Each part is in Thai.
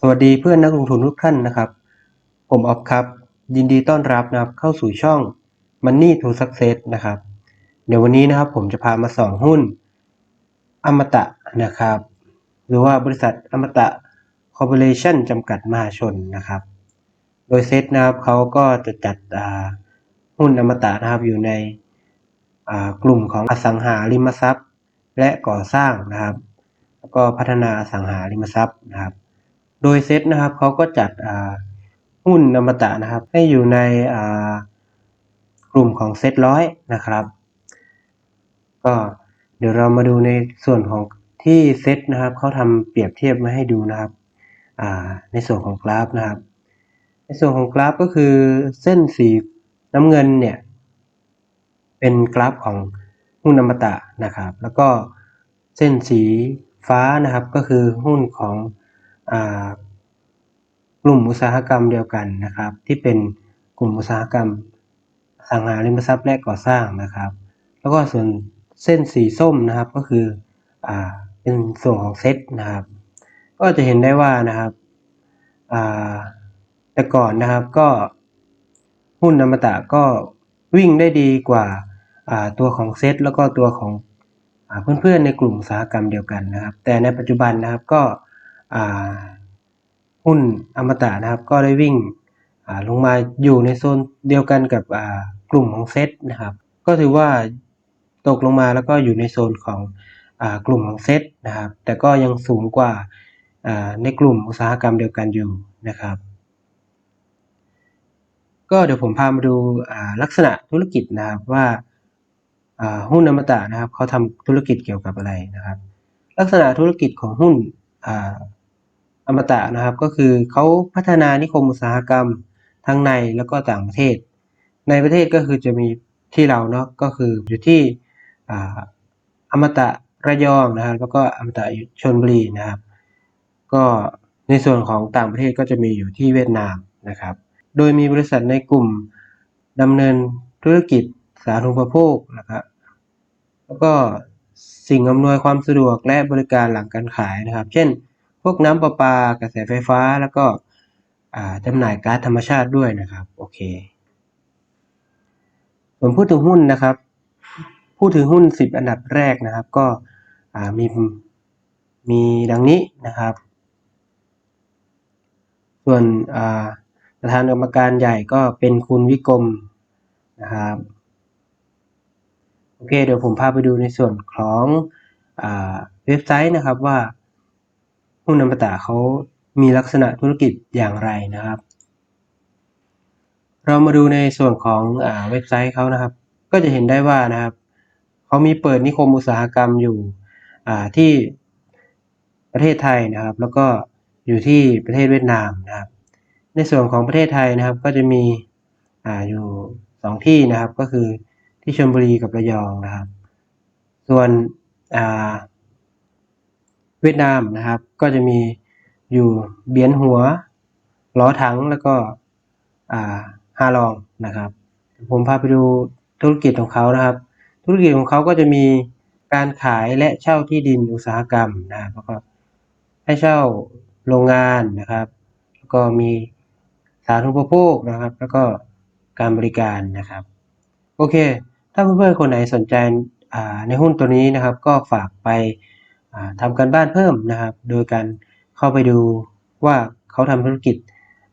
สวัสดีเพื่อนนักลงทุนทุกท่านนะครับ ผมออฟครับ ยินดีต้อนรับนะครับเข้าสู่ช่อง Money to Success นะครับ เดี๋ยววันนี้นะครับผมจะพามาส่องหุ้นอมตะนะครับ หรือว่าบริษัทอมตะคอร์ปอเรชั่นจำกัดมหาชนนะครับ โดยเซตนะครับเขาก็จะจัดหุ้นอมตะนะครับอยู่ในกลุ่มของอสังหาริมทรัพย์ และก่อสร้างนะครับ แล้วก็พัฒนาอสังหาริมทรัพย์นะครับ โดยเซตนะครับเขาก็จัดหุ้นอมตะนะครับ ให้อยู่ในกลุ่มของเซตร้อยนะครับ ก็เดี๋ยวเรามาดูในส่วนของที่เซตนะครับเขาทำเปรียบเทียบมาให้ดูนะครับในส่วนของกราฟนะครับ ในส่วนของกราฟก็คือเส้นสีน้ำเงินเนี่ยเป็นกราฟของหุ้นอมตะนะครับ แล้วก็เส้นสีฟ้านะครับก็คือหุ้นของ กลุ่มอุตสาหกรรมเดียวกันนะครับ ที่เป็นกลุ่มอุตสาหกรรมสังหาริมทรัพย์และก่อสร้างนะครับ แล้วก็ส่วนเส้นสีส้มนะครับก็คืออเป็นส่วนของเซตนะครับ ก็จะเห็นได้ว่านะครับแต่ก่อนนะครับก็หุ้นอมตะก็วิ่งได้ดีกว่าาตัวของเซตแล้วก็ตัวของอเพื่อนๆในกลุ่มอุตสาหกรรมเดียวกันนะครับ แต่ในปัจจุบันนะครับก็ หุ้นอมตะนะครับ ก็ได้วิ่งลงมาอยู่ในโซนเดียวกันกับกลุ่มของเซตนะครับ ก็ถือว่าตกลงมาแล้วก็อยู่ในโซนของอกลุ่มของเซตนะครับ แต่ก็ยังสูงกว่าในกลุ่มอุตสาหกรรมเดียวกันอยู่นะครับ ก็เดี๋ยวผมพามาดูลักษณะธุรกิจนะครับว่าอ่าหุ้นอมตะนะครับเขาทำธุรกิจเกี่ยวกับอะไรนะครับ ลักษณะธุรกิจของหุ้น อ่าอมตะนะครับ ก็คือเขาพัฒนานิคมอุตสาหกรรมทั้งในแล้วก็ต่างประเทศ ในประเทศก็คือจะมีที่เราเนาะก็คืออยู่ที่อาอมตะระยองนะครับ แล้วก็อมตะชนบุรีนะครับ ก็ในส่วนของต่างประเทศก็จะมีอยู่ที่เวียดนามนะครับ โดยมีบริษัทในกลุ่มดำเนินธุรกิจสาธารณูปโภคนะครับ แล้วก็สิ่งอำนวยความสะดวกและบริการหลังการขายนะครับ เช่น วกน้ำประปากระแสไฟฟ้าแล้วก็จำหน่ายก๊าซธรรมชาติด้วยนะครับโอเคผมพูดถึงหุ้นนะครับ พูดถึงหุ้น 10 อันดับแรกนะครับ ก็มีมีดังนี้นะครับ ส่วนประธานกรรมการใหญ่ก็เป็นคุณวิกรมนะครับโอเคเดี๋ยวผมพาไปดูในส่วนของอเว็บไซต์นะครับว่า หุ้นอมตะเขามีลักษณะธุรกิจอย่างไรนะครับ เรามาดูในส่วนของอเว็บไซต์เขานะครับ ก็จะเห็นได้ว่านะครับเขามีเปิดนิคมอุตสาหกรรมอยู่ที่ประเทศไทยนะครับ แล้วก็อยู่ที่ประเทศเวียดนามนะครับ ในส่วนของประเทศไทยนะครับ ก็จะมีออยู่สองที่นะครับก็คือที่ชลบุรีกับระยองนะครับ ส่วน เวียดนามนะครับ ก็จะมีอยู่เบียนหัวล้อถังแล้วก็ฮาลองนะครับ ผมพาไปดูธุรกิจของเขานะครับ ธุรกิจของเขาก็จะมีการขายและเช่าที่ดินอุตสาหกรรมนะครับแล้วก็ให้เช่าโรงงานนะครับ แล้วก็มีสาธารณูปโภคนะครับ แล้วก็การบริการนะครับ โอเค ถ้าเพื่อนๆคนไหนสนใจในหุ้นตัวนี้นะครับ ก็ฝากไป ทำการบ้านเพิ่มนะครับ โดยการเข้าไปดูว่าเขาทำธุรกิจ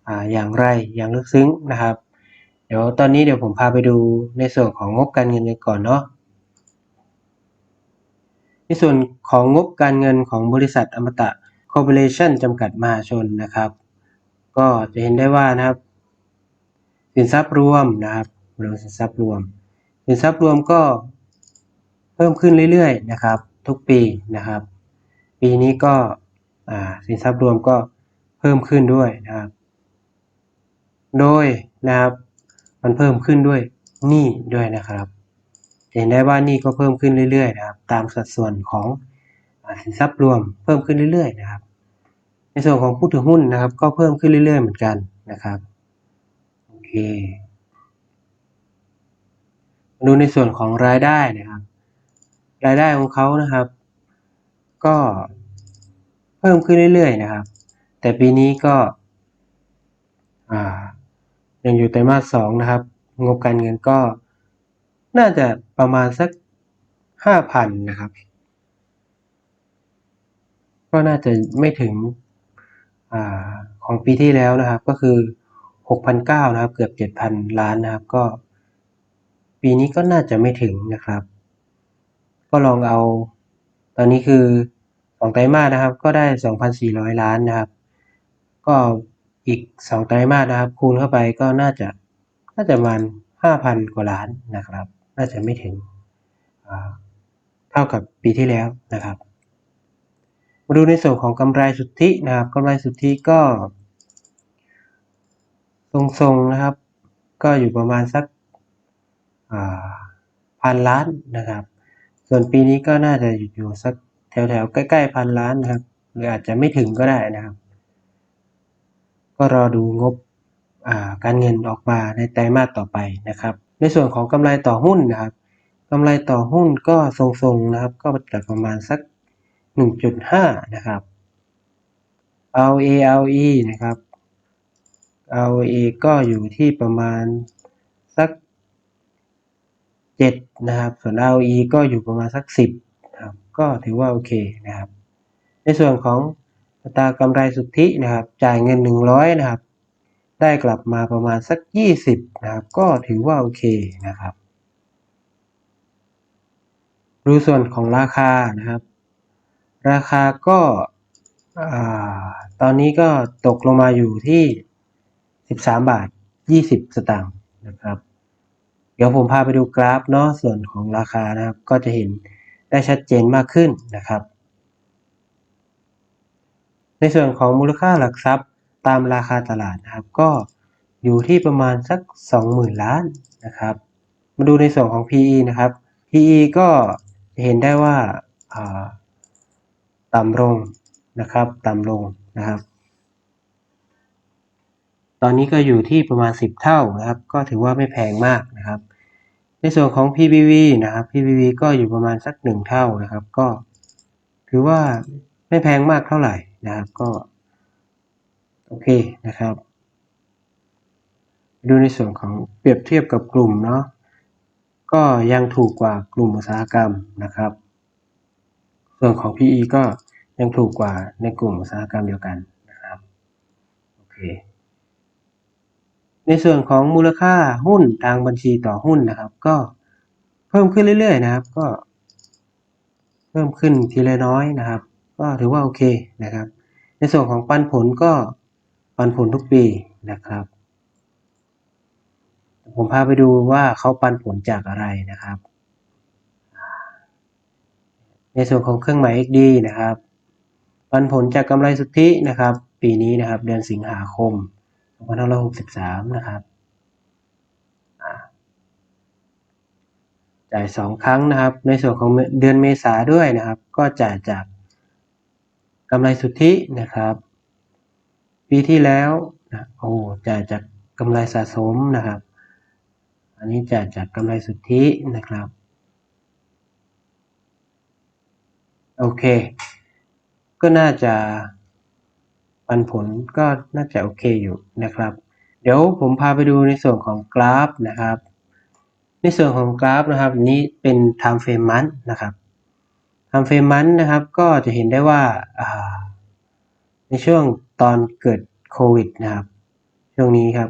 ออย่างไรอย่างลึกซึ้งนะครับ เดี๋ยวตอนนี้เดี๋ยวผมพาไปดูในส่วนของงบการเงินกันก่อนเนาะในส่วนของงบการเงินของบริษัทอมตะคอร์ปอเรชั่นจำกัดมหาชนนะครับ ก็จะเห็นได้ว่านะครับ สินทรัพย์รวมนะครับรวมสินทรัพย์รวม สินทรัพย์รวมก็เพิ่มขึ้นเรื่อยๆนะครับ ทุกปีนะครับ ปีนี้ก็สินทรัพย์รวมก็เพิ่มขึ้นด้วยนะครับ โดยนะครับ มันเพิ่มขึ้นด้วยหนี้ด้วยนะครับ เห็นได้ว่านี่ก็เพิ่มขึ้นเรื่อยๆนะครับ ตามสัดส่วนของสินทรัพย์รวมเพิ่มขึ้นเรื่อยๆนะครับ ในส่วนของผู้ถือหุ้นนะครับ ก็เพิ่มขึ้นเรื่อยๆเหมือนกันนะครับโอเคดูในส่วนของรายได้นะครับ รายได้ของเขานะครับ ก็เพิ่มขึ้นเรื่อยๆนะครับ แต่ปีนี้ก็ยังอยู่ไตรมาสสองนะครับ งบการเงินก็น่าจะประมาณสักห้าพันนะครับ ก็น่าจะไม่ถึงอของปีที่แล้วนะครับ ก็คือหกพันเก้านะครับ เกือบเจ็ดพันล้านนะครับ ก็ ปีนี้ก็น่าจะไม่ถึงนะครับ ก็ลองเอา ตอนนี้คือ สองไตรมาสนะครับ ก็ได้สองพันสี่ร้อยล้านนะครับ ก็อีกสองไตรมาสนะครับ คูณเข้าไปก็น่าจะน่าจะประมาณห้าพันกว่าล้านนะครับ น่าจะไม่ถึงเท่ากับปีที่แล้วนะครับ มาดูในส่วนของกำไรสุทธินะครับกำไรสุทธิก็ทรงๆนะครับ ก็อยู่ประมาณสักพันล้านนะครับ ส่วนปีนี้ก็น่าจะอยู่สัก แถวๆ ใกล้ๆพันล้านนะครับ หรืออาจจะไม่ถึงก็ได้นะครับ ก็รอดูงบการเงินออกมาในไตรมาสต่อไปนะครับ ในส่วนของกำไรต่อหุ้นนะครับกำไรต่อหุ้นก็ทรงๆนะครับ ก็จะประมาณสัก 1.5 นะครับ ROA ROE นะครับ ROA ก็อยู่ที่ประมาณสัก 7 นะครับ ส่วน ROE ก็อยู่ประมาณสัก 10นะครับ ก็ถือว่าโอเคนะครับ ในส่วนของอัตรากำไรสุทธินะครับ จ่ายเงิน 100 นะครับ ได้กลับมาประมาณสัก 20 นะครับ ก็ถือว่าโอเคนะครับดูส่วนของราคานะครับ ราคาก็ตอนนี้ก็ตกลงมาอยู่ที่ 13 บาท 20 สตางค์นะครับ เดี๋ยวผมพาไปดูกราฟเนาะส่วนของราคานะครับ ก็จะเห็น ได้ชัดเจนมากขึ้นนะครับ ในส่วนของมูลค่าหลักทรัพย์ตามราคาตลาดนะครับ ก็อยู่ที่ประมาณสัก 20,000 ล้านนะครับ มาดูในส่วนของ PE นะครับ PE ก็เห็นได้ว่าต่ำลงนะครับ ต่ำลงนะครับ ตอนนี้ก็อยู่ที่ประมาณ 10 เท่านะครับ ก็ถือว่าไม่แพงมากนะครับ ในส่วนของ PBV นะครับ PBV ก็อยู่ประมาณสัก 1 เท่านะครับ ก็ถือว่าไม่แพงมากเท่าไหร่นะครับ ก็ โอเคนะครับ ดูในส่วนของเปรียบเทียบกับกลุ่มเนาะก็ยังถูกกว่ากลุ่มอุตสาหกรรมนะครับ ส่วนของ PE ก็ยังถูกกว่าในกลุ่มอุตสาหกรรมเดียวกันนะครับ โอเค ในส่วนของมูลค่าหุ้นทางบัญชีต่อหุ้นนะครับ ก็เพิ่มขึ้นเรื่อยๆนะครับ ก็ เพิ่มขึ้นทีละน้อยนะครับ ก็ถือว่าโอเคนะครับ ในส่วนของปันผลก็ปันผลทุกปีนะครับ ผมพาไปดูว่าเขาปันผลจากอะไรนะครับ ในส่วนของเครื่องหมาย XD นะครับ ปันผลจากกำไรสุทธินะครับ ปีนี้นะครับ เดือนสิงหาคม 2563 นะครับจ่ายสองครั้งนะครับ ในส่วนของเดือนเมษาด้วยนะครับ ก็จ่ายจากกำไรสุทธินะครับ ปีที่แล้วนะโอ้จ่ายจากกำไรสะสมนะครับ อันนี้จะจากกำไรสุทธินะครับ โอเค ก็น่าจะ ปันผลก็น่าจะโอเคอยู่นะครับ เดี๋ยวผมพาไปดูในส่วนของกราฟนะครับ ในส่วนของกราฟนะครับนี้เป็น time frame month นะครับ time frame month นะครับก็จะเห็นได้ว่าในช่วงตอนเกิดโควิดนะครับ ช่วงนี้ครับ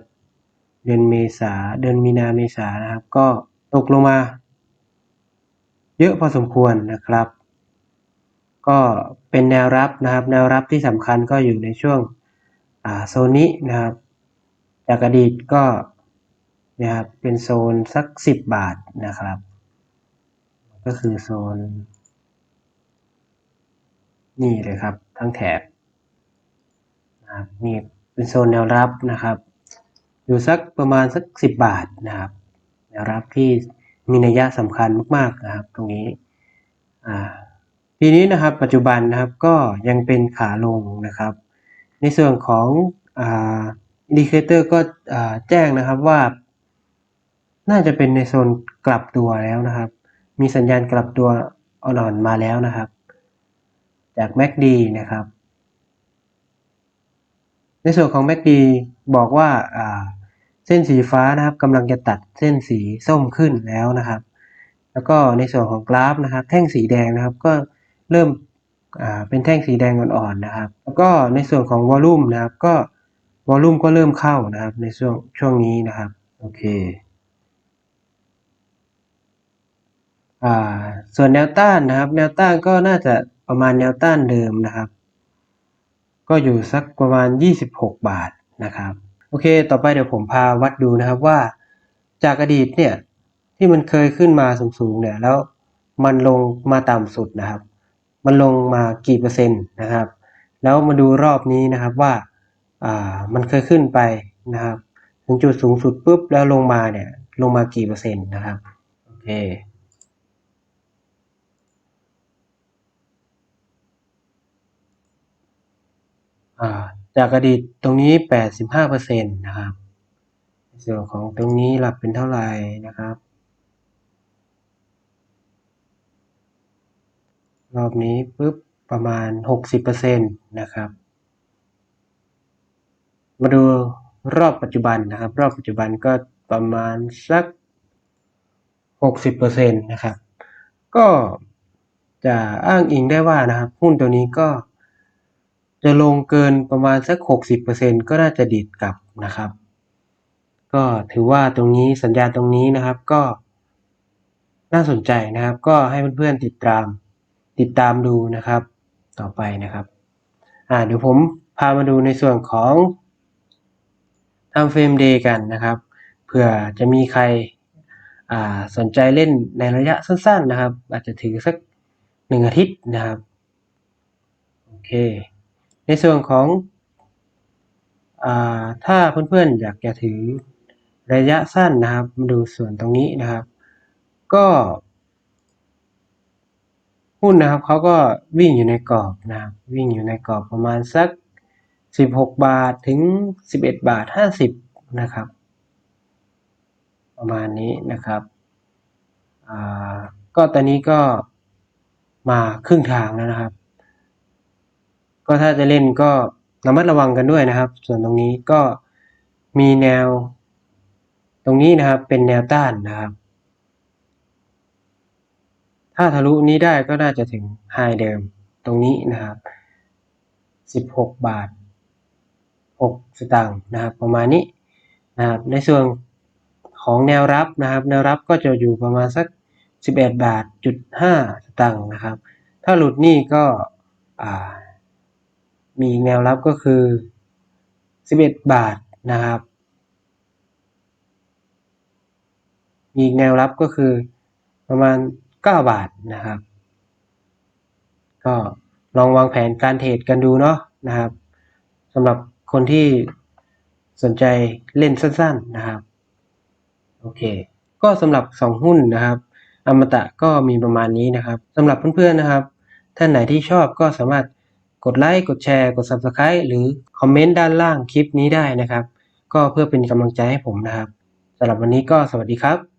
เดือนเมษาเดือนมีนาเมษานะครับ ก็ตกลงมา เยอะพอสมควรนะครับ ก็เป็นแนวรับนะครับแนวรับที่สำคัญก็อยู่ในช่วงโซนนี้นะครับจากอดีตก็นะครับเป็นโซนสัก 10 บาทนะครับ ก็คือโซน นี่เลยครับ ทั้งแถบนะครับนี่เป็นโซนแนวรับนะครับ อยู่สักประมาณสักสิบบาทนะครับ แนวรับที่มีนัยยะสำคัญมาก ๆนะครับ ตรงนี้อ่า ทีนี้นะครับปัจจุบันนะครับก็ยังเป็นขาลงนะครับ ในส่วนของอินดิเคเตอร์ก็แจ้งนะครับว่า น่าจะเป็นในโซนกลับตัวแล้วนะครับ มีสัญญาณกลับตัวอ่อนมาแล้วนะครับ จาก MACD นะครับ ในส่วนของ MACD บอกว่าอ่าเส้นสีฟ้านะครับกำลังจะตัดเส้นสีส้มขึ้นแล้วนะครับ แล้วก็ในส่วนของกราฟนะครับ แท่งสีแดงนะครับก็ เริ่มเป็นแท่งสีแดงอ่อนๆนะครับ แล้วก็ในส่วนของวอลลุ่มนะครับก็วอลลุ่มก็เริ่มเข้านะครับ ในช่วงช่วงนี้นะครับโอเคอ่าส่วนแนวต้านนะครับ แนวต้านก็น่าจะประมาณแนวต้านเดิมนะครับ ก็อยู่สักประมาณ 26 บาทนะครับโอเค ต่อไปเดี๋ยวผมพาวัดดูนะครับว่าจากอดีตเนี่ยที่มันเคยขึ้นมาสูงๆเนี่ยแล้วมันลงมาต่ำสุดนะครับ มันลงมากี่เปอร์เซ็นต์นะครับ แล้วมาดูรอบนี้นะครับว่ามันเคยขึ้นไปนะครับ ถึงจุดสูงสุดปุ๊บแล้วลงมาเนี่ยลงมากี่เปอร์เซ็นต์นะครับโอเคอ่าจากอดีตตรงนี้ 85%นะครับ ส่วนของตรงนี้หลับเป็นเท่าไหร่นะครับ รอบนี้ปุ๊บประมาณ 60%นะครับ มาดูรอบปัจจุบันนะครับ รอบปัจจุบันก็ประมาณสัก 60%นะครับ ก็จะอ้างอิงได้ว่านะครับ หุ้นตัวนี้ก็จะลงเกินประมาณสัก 60%ก็น่าจะดีดกลับนะครับ ก็ถือว่าตรงนี้สัญญาณตรงนี้นะครับก็น่าสนใจนะครับ ก็ให้เพื่อนๆติดตาม ติดตามดูนะครับ ต่อไปนะครับอ่าเดี๋ยวผมพามาดูในส่วนของทำเฟรมเดย์กันนะครับเผื่อจะมีใครอ่าสนใจเล่นในระยะสั้นๆนะครับ อาจจะถือสักหนึ่งอาทิตย์นะครับโอเค ในส่วนของอถ้าเพื่อนๆอยากจะถือระยะสั้นนะครับมาดูส่วนตรงนี้นะครับ ก็ หุ้นนะครับเขาก็วิ่งอยู่ในกรอบนะครับวิ่งอยู่ในกรอบประมาณสัก 16 บาทถึง 11 บาท 50 นะครับ ประมาณนี้นะครับก็ตอนนี้ก็มาครึ่งทางแล้วนะครับ ก็ถ้าจะเล่นก็ระมัดระวังกันด้วยนะครับ ส่วนตรงนี้ก็มีแนว ตรงนี้นะครับเป็นแนวต้านนะครับ ถ้าทะลุนี้ได้ก็น่าจะถึงไฮเดิมตรงนี้นะครับ 16 บาท 6 สตางค์นะครับประมาณนี้นะครับในส่วนของแนวรับนะครับ แนวรับก็จะอยู่ประมาณสัก 11 บาทจุด5สตางค์นะครับ ถ้าหลุดนี่ก็มีแนวรับก็คือ 11 บาทนะครับ มีแนวรับก็คือประมาณ 9 บาทนะครับ ก็ลองวางแผนการเทรดกันดูเนาะนะครับสำหรับคนที่สนใจเล่นสั้น ๆนะครับ โอเค ก็สำหรับ 2 หุ้นนะครับ อมตะก็มีประมาณนี้นะครับสำหรับเพื่อนๆนะครับ ท่านไหนที่ชอบก็สามารถกดไลค์ กดแชร์ กด Subscribe หรือคอมเมนต์ด้านล่างคลิปนี้ได้นะครับ ก็เพื่อเป็นกำลังใจให้ผมนะครับสำหรับวันนี้ก็สวัสดีครับ